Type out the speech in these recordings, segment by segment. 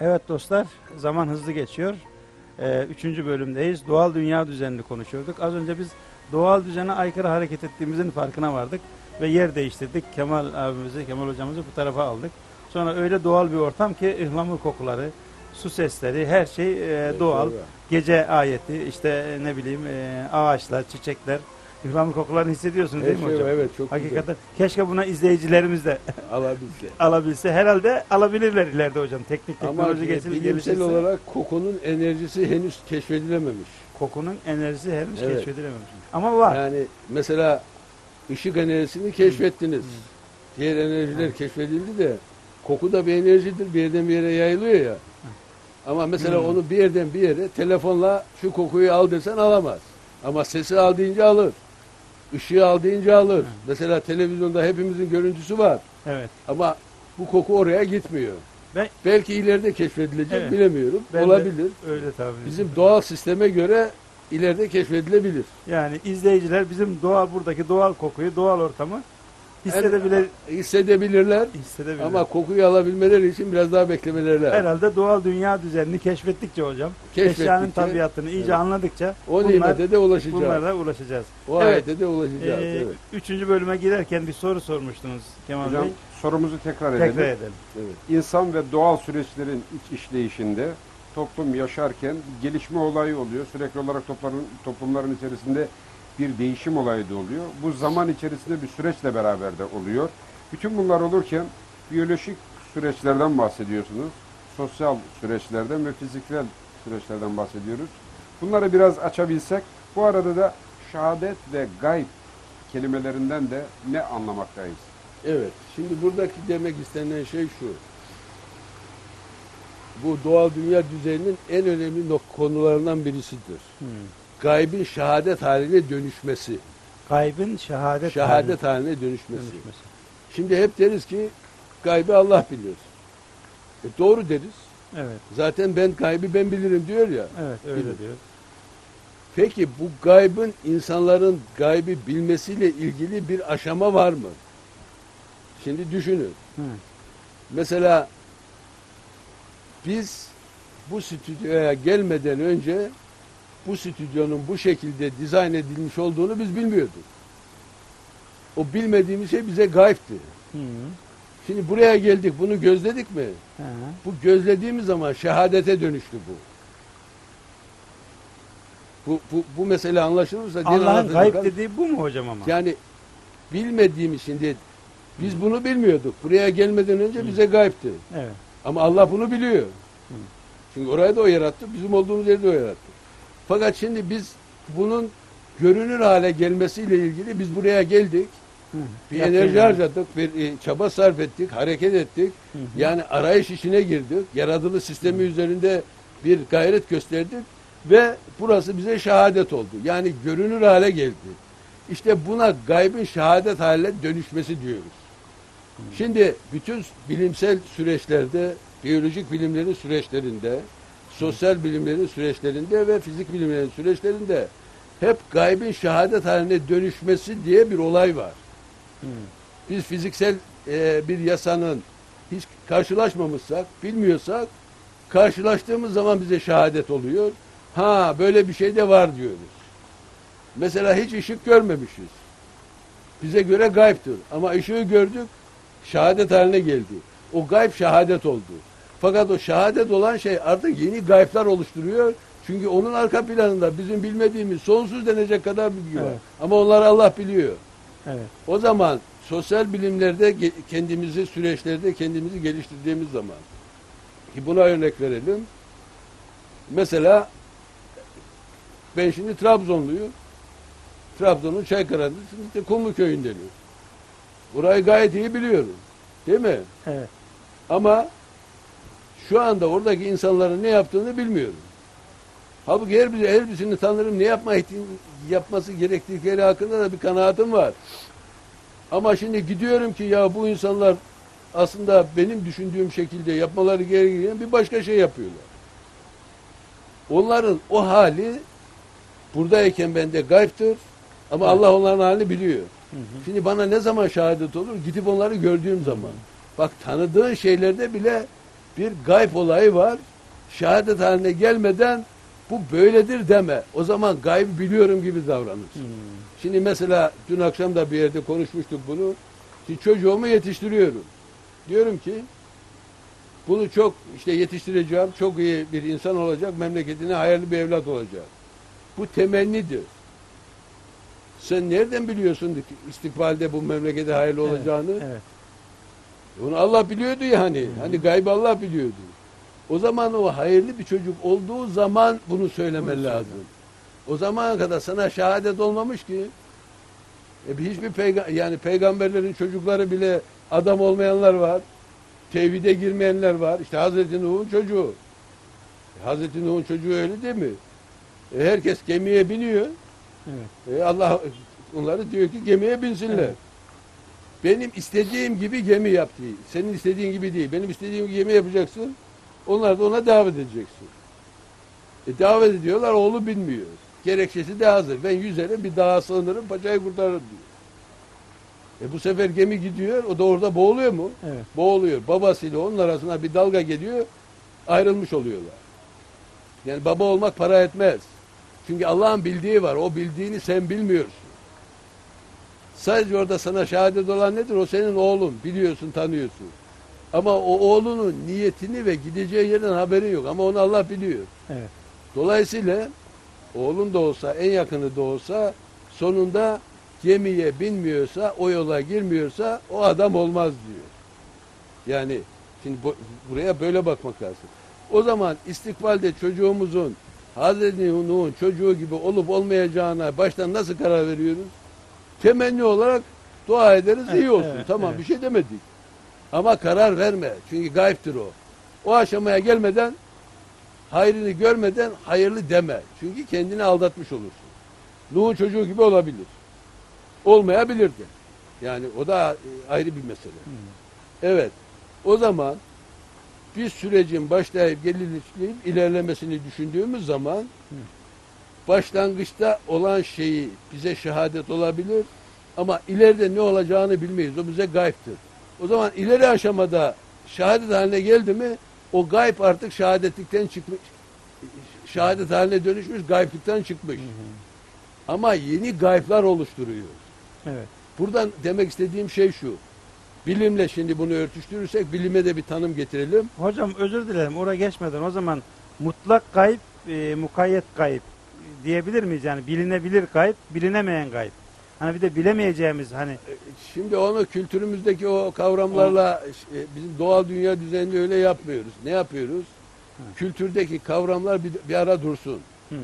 Evet dostlar, zaman hızlı geçiyor. Ee, üçüncü bölümdeyiz. Doğal dünya düzenini konuşuyorduk. Az önce biz doğal düzene aykırı hareket ettiğimizin farkına vardık ve yer değiştirdik. Kemal abimizi, Kemal hocamızı bu tarafa aldık. Sonra öyle doğal bir ortam ki ıhlamur kokuları, su sesleri, her şey e, doğal. Gece ayeti, işte ne bileyim e, ağaçlar, çiçekler, ıhlamur kokularını hissediyorsunuz değil mi hocam? evet çok Hakikaten keşke buna izleyicilerimiz de güzel. Alabilse. alabilse. Herhalde alabilirler ileride hocam. Teknik Ama teknoloji geçir, bilimsel gelişirse. olarak kokunun enerjisi henüz keşfedilememiş. kokunun enerjisi henüz Evet. keşfedilememiş. Ama var. Yani mesela ışık enerjisini keşfettiniz. Diğer enerjiler keşfedildi de koku da bir enerjidir. Bir yerden bir yere yayılıyor ya. Ama mesela Hmm. onu bir yerden bir yere telefonla şu kokuyu al desen alamaz. Ama sesi al deyince alır. Işığı al deyince alır. Mesela televizyonda hepimizin görüntüsü var. Evet. Ama bu koku oraya gitmiyor. Ben- Belki ileride keşfedilecek Evet. bilemiyorum. Ben de Olabilir. Öyle tabii. Bizim doğal sisteme göre ileride keşfedilebilir. yani izleyiciler bizim doğal buradaki doğal kokuyu, doğal ortamı hissedebilir, hissedebilirler hissedebilir. ama kokuyu alabilmeleri için biraz daha beklemeleri lazım. herhalde doğal dünya düzenini keşfettikçe hocam, Keşfettikçe, eşyanın tabiatını iyice evet. anladıkça O bunlar, nimete de ulaşacağız. bunlarla ulaşacağız. o Evet. de ulaşacağız. Ee, evet. Üçüncü bölüme girerken bir soru sormuştunuz Kemal Hocam Bey. sorumuzu tekrar edelim. Tekrar edelim. evet. İnsan ve doğal süreçlerin iç işleyişinde toplum yaşarken gelişme olayı oluyor. Sürekli olarak toplumların, toplumların içerisinde bir değişim olayı da oluyor. Bu zaman içerisinde bir süreçle beraber de oluyor. Bütün bunlar olurken biyolojik süreçlerden bahsediyorsunuz. Sosyal süreçlerden ve fiziksel süreçlerden bahsediyoruz. Bunları biraz açabilsek, bu arada da şehadet ve gayb kelimelerinden de ne anlamaktayız? Evet. Şimdi buradaki demek istenilen şey şu. Bu doğal dünya düzeninin en önemli konularından birisidir. Hmm. Gaybin şehadet haline dönüşmesi. Kaybın şehadet, Şehadet haline haline dönüşmesi. dönüşmesi. Şimdi hep deriz ki gaybı Allah bilir. E doğru deriz. Evet, Zaten ben gaybı ben bilirim diyor ya. evet öyle Bilir. diyor. Peki bu gaybın insanların gaybı bilmesiyle ilgili bir aşama var mı? Şimdi düşünün. Hı. Mesela biz bu stüdyoya gelmeden önce bu stüdyonun bu şekilde dizayn edilmiş olduğunu biz bilmiyorduk. O bilmediğimiz şey bize gayipti. Hı. Şimdi buraya geldik, bunu gözledik mi? Hı. Bu gözlediğimiz zaman şehadete dönüştü bu. Bu, bu, bu mesele anlaşılırsa Allah'ın gayb adam- dediği bu mu hocam ama? Yani bilmediğimiz şimdi biz bunu bilmiyorduk. Buraya gelmeden önce bize gayipti. Evet. Ama Allah bunu biliyor. Çünkü orayı da o yarattı, bizim olduğumuz yeri de o yarattı. Fakat şimdi biz bunun görünür hale gelmesiyle ilgili biz buraya geldik. Hı. Bir Yapayım enerji yani. harcadık, bir e, çaba sarf ettik, hareket ettik. Hı hı. Yani arayış işine girdik. Yaratılı sistemi üzerinde bir gayret gösterdik ve burası bize şehadet oldu. Yani görünür hale geldi. İşte buna gaybın şehadet haline dönüşmesi diyoruz. Şimdi bütün bilimsel süreçlerde, biyolojik bilimlerin süreçlerinde, sosyal bilimlerin süreçlerinde ve fizik bilimlerin süreçlerinde hep gaybın şehadet haline dönüşmesi diye bir olay var. Hı. Biz fiziksel e, bir yasanın hiç karşılaşmamışsak, bilmiyorsak karşılaştığımız zaman bize şehadet oluyor. Ha böyle bir şey de var diyoruz. Mesela hiç ışık görmemişiz. Bize göre gayiptir. Ama ışığı gördük, şehadet haline geldi. O gayb şehadet oldu. Fakat o şehadet olan şey artık yeni gayplar oluşturuyor. Çünkü onun arka planında bizim bilmediğimiz sonsuz denecek kadar bilgi var. Evet. Ama onlar Allah biliyor. Evet. O zaman sosyal bilimlerde kendimizi süreçlerde kendimizi geliştirdiğimiz zaman ki buna örnek verelim. Mesela ben şimdi Trabzonluyum. Trabzon'un Çaykara'da işte Kumlu köyündenim. Burayı gayet iyi biliyorum. Değil mi? Evet. Ama şu anda oradaki insanların ne yaptığını bilmiyorum. Halbuki her, biri, her birisini tanırım. Ne yapma yapması gerektikleri hakkında da bir kanaatim var. Ama şimdi gidiyorum ki ya bu insanlar aslında benim düşündüğüm şekilde yapmaları gereken bir başka şey yapıyorlar. Onların o hali buradayken bende gayiptir ama Allah onların halini biliyor. Hı hı. Şimdi bana ne zaman şehadet olur? Gidip onları gördüğüm zaman. Bak tanıdığın şeylerde bile bir gayb olayı var. Şehadet haline gelmeden bu böyledir deme. O zaman gaybı biliyorum gibi davranırsın. Hmm. Şimdi mesela dün akşam da bir yerde konuşmuştuk bunu. Şimdi çocuğumu yetiştiriyorum. Diyorum ki bunu çok işte yetiştireceğim. Çok iyi bir insan olacak. Memleketine hayırlı bir evlat olacak. Bu temennidir. Sen nereden biliyorsun istikbalde bu memlekete hayırlı Evet, olacağını? Evet. Onu Allah biliyordu ya hani. Hani gaybı Allah biliyordu. O zaman o hayırlı bir çocuk olduğu zaman bunu söylemen lazım. O zamana kadar sana şehadet olmamış ki. E, bir- hiçbir peyga yani peygamberlerin çocukları bile adam olmayanlar var. Tevhide girmeyenler var. İşte Hazreti Nuh'un çocuğu. E, Hazreti Nuh'un çocuğu öyle değil mi? E, herkes gemiye biniyor. Evet. E, Allah onları diyor ki gemiye binsinler. Evet. Benim istediğim gibi gemi yap diyor. Senin istediğin gibi değil. Benim istediğim gibi gemi yapacaksın. Onlar da ona davet edeceksin. E, davet ediyorlar oğlu bilmiyor. Gerekçesi de hazır. Ben yüzerim bir dağa sığınırım paçayı kurtarırım diyor. E bu sefer gemi gidiyor. O da orada boğuluyor mu? Evet. Boğuluyor. Babasıyla onun arasına bir dalga geliyor. Ayrılmış oluyorlar. Yani baba olmak para etmez. Çünkü Allah'ın bildiği var. O bildiğini sen bilmiyorsun. Sadece orada sana şehadet olan nedir? O senin oğlun. Biliyorsun, tanıyorsun. Ama o oğlunun niyetini ve gideceği yerden haberin yok. Ama onu Allah biliyor. Evet. Dolayısıyla oğlun da olsa, en yakını da olsa sonunda gemiye binmiyorsa, o yola girmiyorsa o adam olmaz diyor. Yani şimdi bu- buraya böyle bakmak lazım. O zaman istikbalde çocuğumuzun Hazreti Nuh'un çocuğu gibi olup olmayacağına baştan nasıl karar veriyoruz? Temenni olarak dua ederiz Evet, iyi olsun. evet, tamam evet. bir şey demedik. Ama karar verme. Çünkü gayiptir o. O aşamaya gelmeden hayrını görmeden hayırlı deme. Çünkü kendini aldatmış olursun. Nuh'un çocuğu gibi olabilir. Olmayabilir de. Yani o da e, ayrı bir mesele. Evet. O zaman bir sürecin başlayıp gelişleyip ilerlemesini düşündüğümüz zaman başlangıçta olan şeyi bize şehadet olabilir ama ileride ne olacağını bilmeyiz. O bize gayiptir. O zaman ileri aşamada şehadet haline geldi mi o gayb artık şehadetlikten çıkmış şehadet haline dönüşmüş gayiplikten çıkmış. Ama yeni gayplar oluşturuyor. Evet. Buradan demek istediğim şey şu. Bilimle şimdi bunu örtüştürürsek bilime de bir tanım getirelim. Hocam özür dilerim oraya geçmeden o zaman mutlak kayıp, e, mukayyet kayıp diyebilir miyiz? Yani bilinebilir kayıp, bilinemeyen kayıp. Hani bir de bilemeyeceğimiz hani Şimdi onu kültürümüzdeki o kavramlarla e, bizim doğal dünya düzeninde öyle yapmıyoruz. Ne yapıyoruz? Kültürdeki kavramlar bir, bir ara dursun. hı,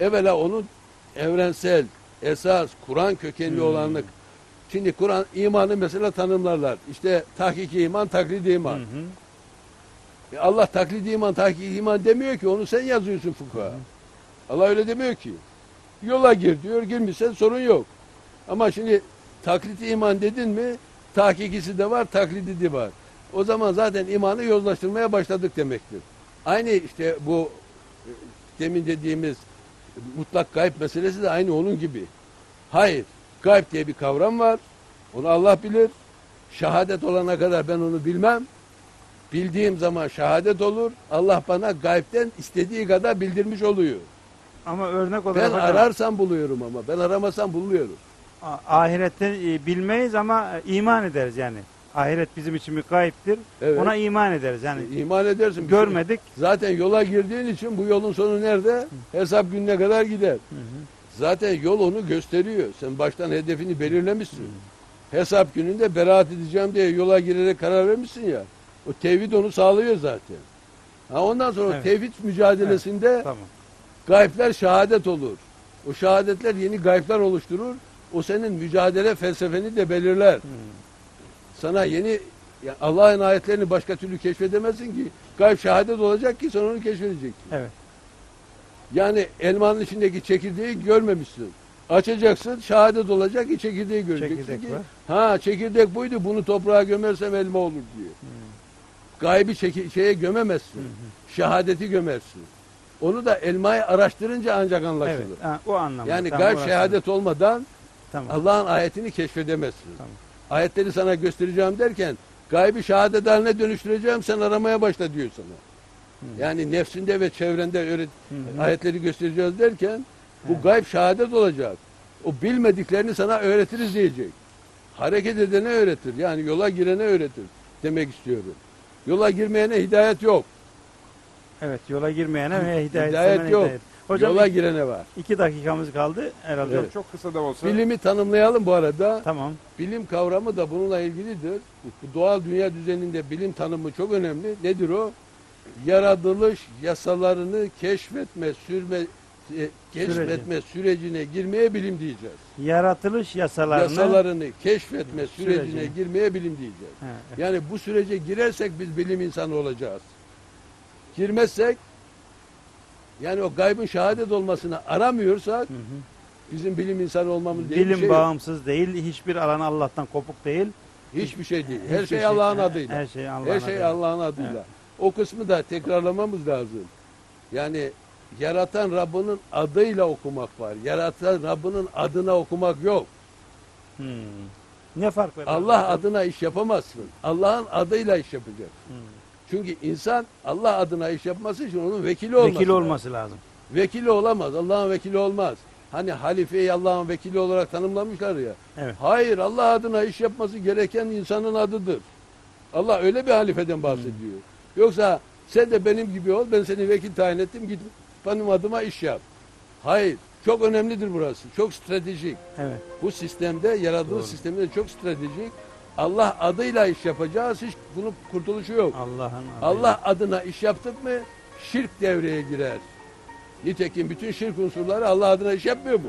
Evvela onun evrensel, esas, Kur'an kökenli Hmm. olanlık. Şimdi Kur'an imanı mesela tanımlarlar. İşte tahkiki iman, taklidi hı, iman. hı, E Allah taklidi iman, tahkiki iman demiyor ki. Onu sen yazıyorsun fıkha. Allah öyle demiyor ki. Yola gir diyor. Girmişsen sorun yok. Ama şimdi taklidi iman dedin mi tahkikisi de var, taklidi de var. O zaman zaten imanı yozlaştırmaya başladık demektir. Aynı işte bu e, demin dediğimiz mutlak gayb meselesi de aynı onun gibi. Hayır. Gayb diye bir kavram var. Onu Allah bilir. Şehadet olana kadar ben onu bilmem. Bildiğim zaman şehadet olur. Allah bana gaybden istediği kadar bildirmiş oluyor. Ama örnek olarak Ben ararsam buluyorum ama. Ben aramasam buluyorum. a- ahirette e, bilmeyiz ama e, iman ederiz yani. Ahiret bizim için bir kayıptır. Evet. Ona iman ederiz. Yani İman edersin. Bir görmedik. şey- Zaten yola girdiğin için bu yolun sonu nerede? Hesap gününe kadar gider. Hı hı. Zaten yol onu gösteriyor. Sen baştan hedefini belirlemişsin. Hesap gününde beraat edeceğim diye yola girerek karar vermişsin ya. O tevhid onu sağlıyor zaten. Ha ondan sonra Evet. tevhid mücadelesinde Tamam. Gaypler şehadet olur. O şehadetler yeni gaypler oluşturur. O senin mücadele felsefeni de belirler. Hı. Sana yeni ya Allah'ın ayetlerini başka türlü keşfedemezsin ki. Gayb şehadet olacak ki sen onu keşfedeceksin. Evet. Yani elmanın içindeki çekirdeği görmemişsin. Açacaksın, şehadet olacak ki çekirdeği göreceksin Çekirdek ki. var. Ha çekirdek buydu, bunu toprağa gömersem elma olur diyor. Gaybi çeki- şeye gömemezsin. Şehadeti gömersin. Onu da elmayı araştırınca ancak anlaşılır. Evet. Ha, o anlamda. Yani Tamam, gayb şehadet olmadan Tamam. Allah'ın ayetini keşfedemezsin. Tamam. Ayetleri sana göstereceğim derken Gaybı şehadet haline dönüştüreceğim sen aramaya başla diyor sana. Yani nefsinde ve çevrende öğret Hı hı. ayetleri göstereceğiz derken bu gayb şehadet olacak. O bilmediklerini sana öğretiriz diyecek. Hareket edene öğretir. Yani yola girene öğretir demek istiyorum. Yola girmeyene hidayet yok. Evet yola girmeyene ve hidayet, Hidayet yok. hidayet. Hocam yola girene var. iki dakikamız kaldı herhalde. Evet. Çok, kısa da olsa Bilimi tanımlayalım bu arada. Tamam. Bilim kavramı da bununla ilgilidir. Bu doğal dünya düzeninde bilim tanımı çok önemli. Nedir o? Yaratılış yasalarını keşfetme, sürme, e, keşfetme sürecine girmeye bilim diyeceğiz. Yaratılış yasalarını Yasalarını keşfetme sürecine Sürecine. girmeye bilim diyeceğiz. He, Yani bu sürece girersek biz bilim insanı olacağız. Girmezsek yani o gaybın şehadet olmasını aramıyorsak Hı hı. bizim bilim insanı olmamız diye Bilim şey yok. bağımsız değil, hiçbir alan Allah'tan kopuk değil. Hiçbir şey değil. Her Hiçbir şey Allah'ın adıyla. Her şey Allah'ın Her şey. Allah'ın adıyla. Evet. O kısmı da tekrarlamamız lazım. Yani yaratan Rabbinin adıyla okumak var. Yaratan Rabbinin adına okumak yok. Hmm. Ne fark var? Allah adına iş yapamazsın. Allah'ın adıyla iş yapacaksın. Hmm. Çünkü insan Allah adına iş yapması için onun vekili olması. Vekil olması lazım. Vekili olamaz. Allah'ın vekili olmaz. Hani halifeyi Allah'ın vekili olarak tanımlamışlar ya. Evet. Hayır Allah adına iş yapması gereken insanın adıdır. Allah öyle bir halifeden bahsediyor. Yoksa sen de benim gibi ol ben seni vekil tayin ettim git benim adıma iş yap. Hayır. Çok önemlidir burası. Çok stratejik. Evet. Bu sistemde yaratılış sisteminde çok stratejik. Allah adıyla iş yapacağız. Hiç bunun kurtuluşu yok. Allah'ın. Allah adına iş yaptık mı şirk devreye girer. Nitekim bütün şirk unsurları Allah adına iş yapmıyor mu?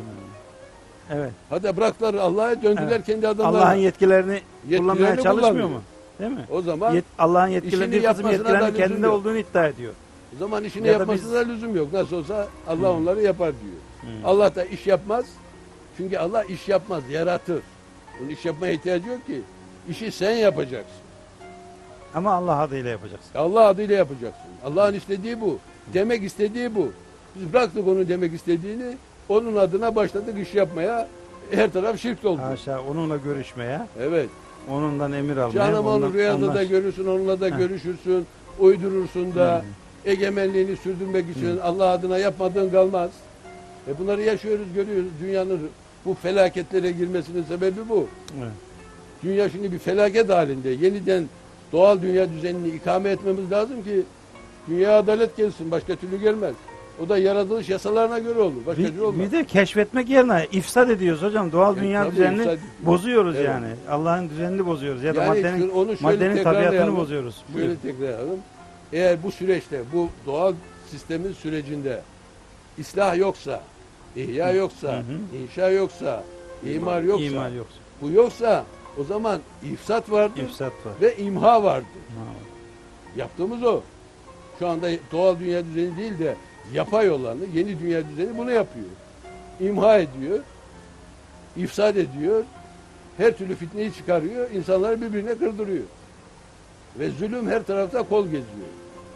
Evet. Hadi bıraktılar Allah'a döndüler Evet. kendi adamlarına. Allah'ın yetkilerini kullanmaya Yetkilerini çalışmıyor kullanmıyor. mu? Değil mi? O zaman Yet- Allah'ın yetkilerini bir kısım yetkilerini kendinde yok. olduğunu iddia ediyor. o zaman işini Ya da yapmasına biz- da lüzum yok. Nasıl olsa Allah Hmm. onları yapar diyor. Hmm. Allah da iş yapmaz. Çünkü Allah iş yapmaz, yaratır. Onun iş yapmaya ihtiyacı yok ki. İşi sen yapacaksın. Ama Allah adıyla yapacaksın. Allah adıyla yapacaksın. Allah'ın istediği bu. Demek istediği bu. Biz bıraktık onun demek istediğini. Onun adına başladık iş yapmaya. Her taraf şirk oldu. Haşa onunla görüşmeye, Evet. onundan emir almaya. Canım onu rüyada ondan- da görürsün, onunla da görüşürsün, uydurursun da, egemenliğini sürdürmek için Allah adına yapmadığın kalmaz. E bunları yaşıyoruz, görüyoruz. Dünyanın bu felaketlere girmesinin sebebi bu. Evet. Dünya şimdi bir felaket halinde. Yeniden doğal dünya düzenini ikame etmemiz lazım ki dünya adalet gelsin. Başka türlü gelmez. O da yaratılış yasalarına göre olur. Başka türlü Bir, olmaz. bir de keşfetmek yerine ifsad ediyoruz hocam. Doğal E, dünya düzenini ifsad- bozuyoruz Evet. yani. Allah'ın düzenini bozuyoruz ya da Yani maddenin, onu maddenin tabiatını bozuyoruz. Şöyle tekrarlayalım. Eğer bu süreçte, bu doğal sistemin sürecinde ıslah yoksa, ihya yoksa, Hı hı. inşa yoksa, imar yoksa, İmal yoksa. bu yoksa o zaman ifsat vardır İfsat var. ve imha vardır. Ha. Yaptığımız o. Şu anda doğal dünya düzeni değil de yapay olanı, yeni dünya düzeni bunu yapıyor. İmha ediyor, ifsad ediyor, her türlü fitneyi çıkarıyor, insanları birbirine kırdırıyor. Ve zulüm her tarafta kol geziyor.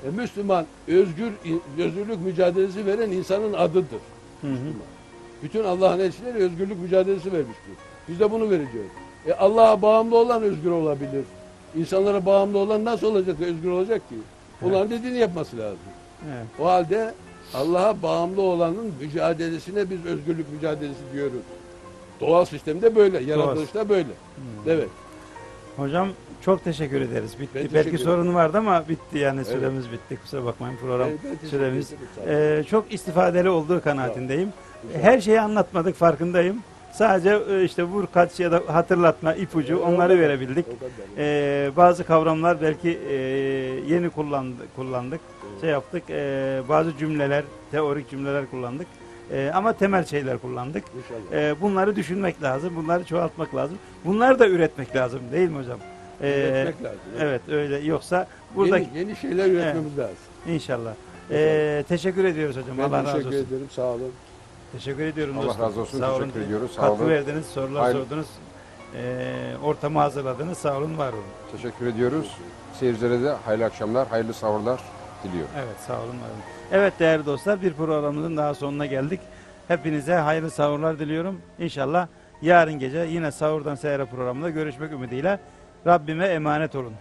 E, Müslüman özgür özgürlük mücadelesi veren insanın adıdır. Hı hı. Bütün Allah'ın elçileri özgürlük mücadelesi vermiştir. Biz de bunu vereceğiz. E Allah'a bağımlı olan özgür olabilir. İnsanlara bağımlı olan nasıl olacak özgür olacak ki? Onların dediğini yapması lazım. Evet. O halde Allah'a bağımlı olanın mücadelesine biz özgürlük mücadelesi diyoruz. Doğal sistemde böyle, yaratılışta böyle. Hı. Evet. Hocam çok teşekkür ederiz. Bitti. Teşekkür Belki ederim. sorun vardı ama bitti yani süremiz bitti. Kusura bakmayın program teşekkür süremiz. ederim. Ee, çok istifadeli olduğu kanaatindeyim. Her şeyi anlatmadık farkındayım. Sadece e, işte vur kaç ya da hatırlatma, ipucu onları verebildik. Ee, bazı kavramlar belki e, yeni kullandık, kullandık, şey yaptık. Ee, bazı cümleler, teorik cümleler kullandık. Ee, ama temel şeyler kullandık. Ee, bunları düşünmek lazım, bunları çoğaltmak lazım. Bunları da üretmek lazım değil mi hocam? Ee, Üretmek lazım. evet öyle. Yoksa burada Yeni, yeni şeyler üretmemiz lazım. inşallah. Ee, teşekkür ediyoruz hocam. Ben Allah razı teşekkür olsun. ederim. Sağ olun. Teşekkür ediyorum Allah dostum. razı olsun. Sağ olun. Teşekkür ediyoruz. Sağ Katkı olun. verdiniz, sorular Hayırlı- sordunuz. Ee, ortamı hazırladınız. Sağ olun, var olun. Teşekkür ediyoruz. Seyircilere de hayırlı akşamlar, hayırlı sahurlar diliyorum. Evet sağ olun. var olun. Evet değerli dostlar bir programımızın daha sonuna geldik. Hepinize hayırlı sahurlar diliyorum. İnşallah yarın gece yine sahurdan seyre programında görüşmek ümidiyle Rabbime emanet olun.